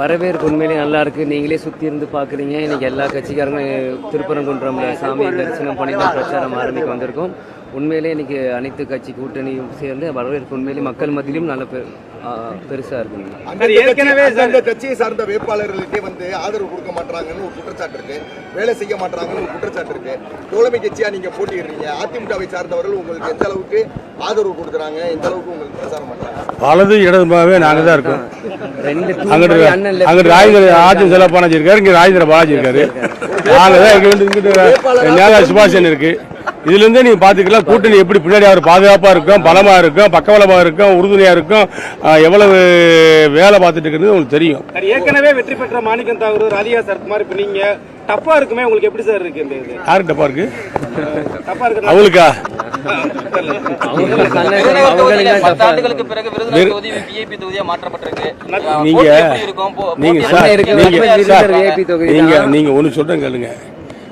வரவேற்பு உண்மையிலேயே நல்லா இருக்கு நீங்களே சுத்தி இருந்து பாக்குறீங்க இன்னைக்கு எல்லா கட்சிக்காரங்களும் திருப்பரங்குன்றம் சாமியை தரிசனம் பண்ணி தான் பிரச்சாரம் ஆரம்பிக்க வந்திருக்கோம். உண்மையிலேயே இன்னைக்கு அனைத்து கட்சி கூட்டணியும் சேர்ந்து வரவேற்பு உண்மையிலேயே மக்கள் மத்தியிலும் நல்ல பெ- ஆ, பெருசா இருக்குங்க ஏற்கனவே அந்த கட்சியை சார்ந்த வேட்பாளர்களுக்கே வந்து ஆதரவு கொடுக்க மாட்டாங்கன்னு ஒரு குற்றச்சாட்டு இருக்கு. வேலை செய்ய மாட்டாங்கன்னு ஒரு குற்றச்சாட்டு இருக்கு. தோழமை கட்சியா நீங்க போட்டியிடுறீங்க. அதிமுகவை சார்ந்தவர்கள் உங்களுக்கு எந்த அளவுக்கு ஆதரவு கொடுக்குறாங்க? எந்த அளவுக்கு உங்களுக்கு பிரச்சாரம் பண்றாங்க? வலது இடதுமாவே நாங்க தான் இருக்கோம். ரெண்டு அங்கிட்டு அங்கிட்டு ராஜேந்திர ஆஜன் செல்லப்பானாஜி இருக்காரு. இங்க ராஜேந்திர பாலாஜி இருக்காரு. நாங்க தான் இங்க வந்து இங்கிட்டு நேதா சுபாஷன் இருக்கு. இதுல இருந்தே நீங்க பாத்துக்கலாம் கூட்டணி எப்படி பின்னாடி அவர் பாதுகாப்பா இருக்கும் பலமா இருக்கும் பக்கபலமா இருக்கும் உறுதுணையா இருக்கும். எவ்வளவு வேலை பார்த்துட்டு இருக்கிறது உங்களுக்கு தெரியும். சார் ஏற்கனவே வெற்றி பெற்ற மாணிக்கம் தாகூர் ராதிகா சரத்குமார் இப்ப நீங்க டப்பா இருக்குமே உங்களுக்கு எப்படி சார் இருக்கு இந்த இது? யாருக்கு டப்பா இருக்கு? டப்பா இருக்கு அஹ் நீங்க நீங்க ஒன்று சொல்றேன் கேளுங்க.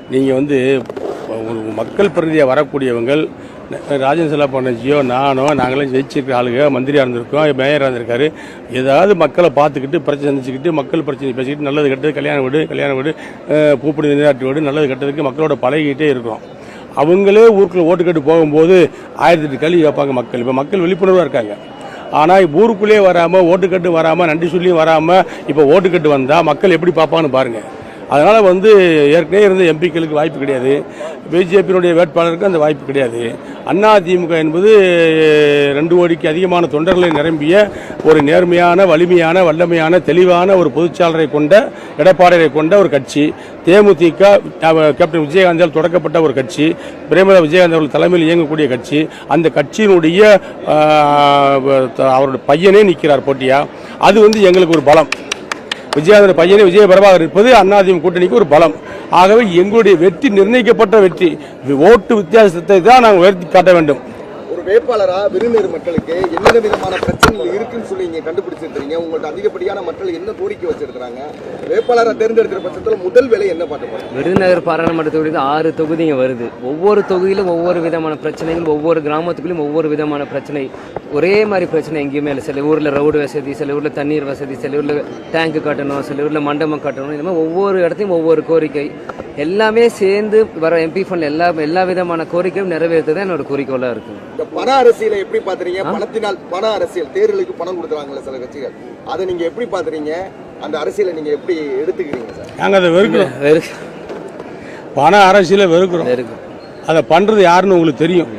நீங்க வந்து ஒரு மக்கள் பிரதியாக வரக்கூடியவங்க ராஜன் செல்லா பானர்ஜியோ நானோ நாங்களும் ஜெயிச்சிருக்கிற ஆளுங்க மந்திரியாக இருந்திருக்கோம் மேயராக இருந்திருக்காரு. ஏதாவது மக்களை பார்த்துக்கிட்டு பிரச்சனை சந்திச்சுக்கிட்டு மக்கள் பிரச்சனை பேசிக்கிட்டு நல்லது கெட்டது கல்யாணம் வீடு கல்யாண வீடு அஹ், பூப்படி நீராட்டு வீடு நல்லது கெட்டதுக்கு மக்களோட பழகிக்கிட்டே இருக்கிறோம். அவங்களே ஊருக்குள்ள ஓட்டு கேட்டு போகும்போது ஆயிரத்தி எட்டு கல்வி வைப்பாங்க மக்கள். இப்போ மக்கள் விழிப்புணர்வாக இருக்காங்க. ஆனால் ஊருக்குள்ளேயே வராமல் ஓட்டுக்கட்டு வராமல் நன்றி சொல்லியும் வராமல் இப்போ ஓட்டுக்கட்டு வந்தால் மக்கள் எப்படி பார்ப்பான்னு பாருங்கள் அதனால் வந்து ஏற்கனவே இருந்த எம்பிக்களுக்கு வாய்ப்பு கிடையாது. பிஜேபியினுடைய வேட்பாளருக்கு அந்த வாய்ப்பு கிடையாது. அண்ணா திமுக என்பது ரெண்டு கோடிக்கு அதிகமான தொண்டர்களை நிரம்பிய ஒரு நேர்மையான வலிமையான வல்லமையான தெளிவான ஒரு பொதுச்சாளரை கொண்ட எடப்பாடியை கொண்ட ஒரு கட்சி. தேமுதிக கேப்டன் விஜயகாந்தால் தொடக்கப்பட்ட ஒரு கட்சி. பிரேமலா விஜயகாந்த் அவர்கள் தலைமையில் இயங்கக்கூடிய கட்சி. அந்த கட்சியினுடைய அவருடைய பையனே நிற்கிறார் போட்டியா? அது வந்து எங்களுக்கு ஒரு பலம். விஜயாந்தர பையனை விஜய பிரபாகர் இருப்பது அதிமுக கூட்டணிக்கு ஒரு பலம். ஆகவே எங்களுடைய வெற்றி நிர்ணயிக்கப்பட்ட வெற்றி. ஓட்டு வித்தியாசத்தை தான் நாங்கள் உயர்த்தி காட்ட வேண்டும். வேட்பாளரா விருந்தினர் மக்களுக்கு என்னென்ன விதமான பிரச்சனைகள் இருக்குன்னு சொல்லி நீங்க கண்டுபிடிச்சிருக்கீங்க உங்கள்ட்ட அதிகப்படியான மக்கள் என்ன கோரிக்கை வச்சிருக்கிறாங்க? வேட்பாளரை தேர்ந்தெடுக்கிற பட்சத்தில் முதல் வேலை என்ன பார்த்து போறீங்க? விருதுநகர் பாராளுமன்ற தொகுதியில் ஆறு தொகுதிங்க வருது. ஒவ்வொரு தொகுதியிலும் ஒவ்வொரு விதமான பிரச்சனைகள் ஒவ்வொரு கிராமத்துக்குள்ளயும் ஒவ்வொரு விதமான பிரச்சனை. ஒரே மாதிரி பிரச்சனை எங்கேயுமே இல்லை. சில ஊரில் ரோடு வசதி சில ஊரில் தண்ணீர் வசதி சில ஊரில் டேங்க் கட்டணும் சில ஊரில் மண்டபம் கட்டணும். இந்த மாதிரி ஒவ்வொரு இடத்தையும் ஒவ்வொரு கோரிக்கை. எல்லாமே சேர்ந்து வர எம்பி ஃபண்ட் எல்லா எல்லா விதமான கோரிக்கையும் நிறைவேற்றுதான் என்னோட குறிக்கோளா இருக்கு. இந்த பண அரசியலை எப்படி பாக்குறீங்க பணத்தினால் பண அரசியல் தேர்தலுக்கு பணம் கொடுக்குறாங்கல்ல சில கட்சிகள். அதை நீங்க எப்படி பாக்குறீங்க அந்த அரசியலை நீங்க எப்படி எடுத்துக்கிறீங்க சார்? நாங்கள் அதை வெறுக்கிறோம். பண அரசியலை வெறுக்கிறோம். அதை பண்ணுறது யாருன்னு உங்களுக்கு தெரியும்.